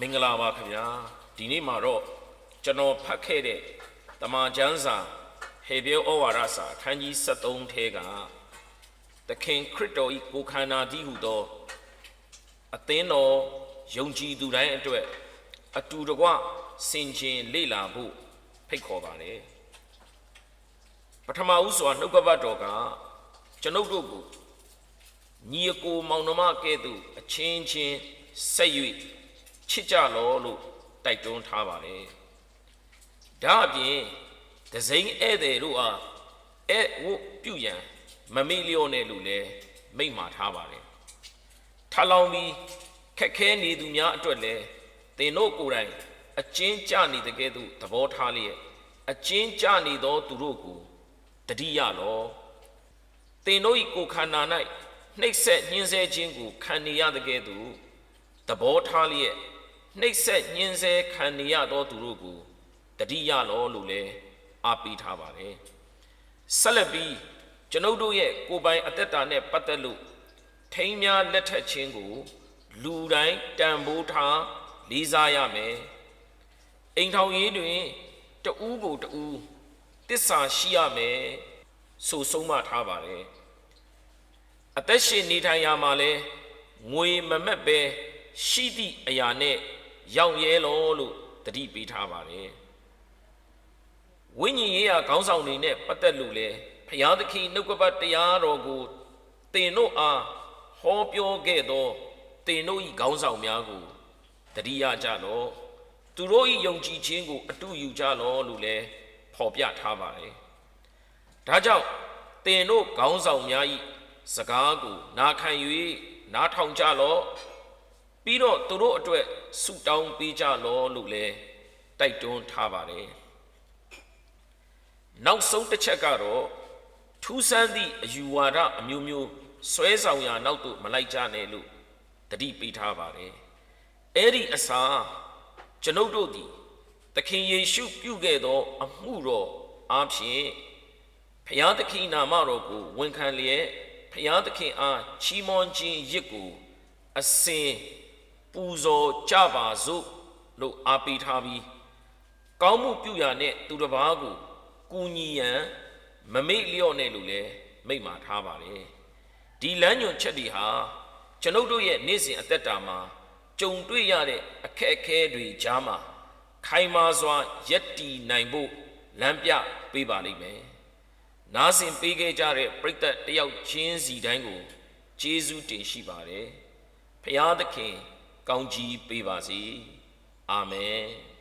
မင်္ဂလာပါခင်ဗျာဒီနေ့မှာတော့ကျွန်တော်ဖတ်ခဲ့တဲ့တမန်ကျမ်းစာဟေဘဲဩဝါဒစာအခန်းကြီး73ထဲကသခင်ခရစ်တော်၏ကိုယ်ခန္ဓာတည်းဟူသောအသင်းတော်ယုံကြည်သူတိုင်းအတွက်အတူတကွဆင်ခြင်လေ့လာဖို့ဖိတ်ခေါ်ပါတယ်ပထမဦးစွာနှုတ်ကပတ်တော်ကကျွန်ုပ်တို့ကိုညီအကိုမောင်နှမကဲ့သို့အချင်းချင်းဆက်၍ ချစ်ကြလောလို့တိုက်တွန်းထားပါတယ်။ဒါအပြင်ဒဇိန်ဧည့်သည်တို့အားအဲဝတ်ပြုရန်မမေ့လျော့နဲ့လို့လည်းမိန့်မာထားပါတယ်။ထလောင်ပြီးခက်ခဲနေသူများအတွက်လည်းသင်တို့ကိုယ်တိုင်အကျဉ်းကျနေတဲ့ကဲ့သို့သဘောထားလျက်အကျဉ်းကျနေသောသူတို့ကိုတတိယလော။သင်တို့၏ကိုယ်ခန္ဓာ၌နှိပ်စက်ညှင်းဆဲခြင်းကိုခံနေရတဲ့ကဲ့သို့သဘောထားလျက် နှိပ်စက်ညှင်းဆဲခံနေရသောသူတို့ကိုတတိယလောလို့လည်းအားပေးထားပါတယ်ဆက်လက်ပြီးကျွန်ုပ်တို့ရဲ့ကိုယ်ပိုင်အသက်တာနဲ့ပတ်သက်လို့ထိမ်းများလက်ထက်ခြင်းကို လူတိုင်းတန်ဖိုးထားလေးစားရမယ်အိမ်ထောင်ရေးတွင်တဦးကိုတဦးတစ္ဆာရှိရမယ်ဆိုဆုံးမထားပါတယ်အသက်ရှင်နေထိုင်ရာမှာလဲငွေမမက်ပဲရှိသည့်အရာနဲ့ ရောက်ရဲလို့လို့တတိပေးထားပါတယ်ဝိညာဉ်ရေးရာခေါင်းဆောင်တွေနဲ့ပတ်သက်လို့လဲဖျားသခင်နှုတ်ကပတ်တရားတော်ကိုတင်တို့အားဟောပြောခဲ့သောတင်တို့ဤခေါင်းဆောင်များကိုတတိယကြတော့သူတို့ဤယုံကြည်ခြင်းကို အတူယူကြလောလို့လဲဖော်ပြထားပါတယ်ဒါကြောင့်တင်တို့ခေါင်းဆောင်များဤစကားကိုနာခံ၍နားထောင်ကြလော့ ပြီးတော့သူတို့အတွက်ဆုတောင်းပေးကြလော့လို့လည်းတိုက်တွန်းထားပါတယ်နောက်ဆုံးတစ်ချက်ကတော့ထူးဆန်းသည့်အယူဝါဒအမျိုးမျိုးဆွဲဆောင်ရာနောက်သို့မလိုက်ကြနဲ့လို့တတိပေးထားပါတယ်အဲ့ဒီအစာကျွန်ုပ်တို့သည်သခင်ယေရှုပြုခဲ့သော အမှုတော်အားဖြင့်ဖျားသခင်နာမတော်ကိုဝန်ခံလျက်ဖျားသခင်အားချီးမွမ်းခြင်းရစ်ကိုအစဉ် ပူဇော်ကြပါစို့လို့အားပေးထားပြီးကောင်းမှုပြုရာနဲ့သူတစ်ပါးကိုကူညီရန်မမေ့လျော့နဲ့လို့လည်းမိန့်မာထားပါတယ်ဒီလမ်းညွန်ချက်တွေဟာကျွန်ုပ်တို့ရဲ့နေ့စဉ်အသက်တာမှာကြုံတွေ့ရတဲ့အခက်အခဲတွေကြားမှာခိုင်မာစွာယက်တီနိုင်ဖို့လမ်းပြပေးပါလိမ့်မယ်နားဆင်ပေးခဲ့ကြတဲ့ပရိသတ်တယောက်ချင်းစီတိုင်းကိုကျေးဇူးတင်ရှိပါတယ်။ဖျားသခင် ကောင်းကြီးပေးပါစေ။အာမင်။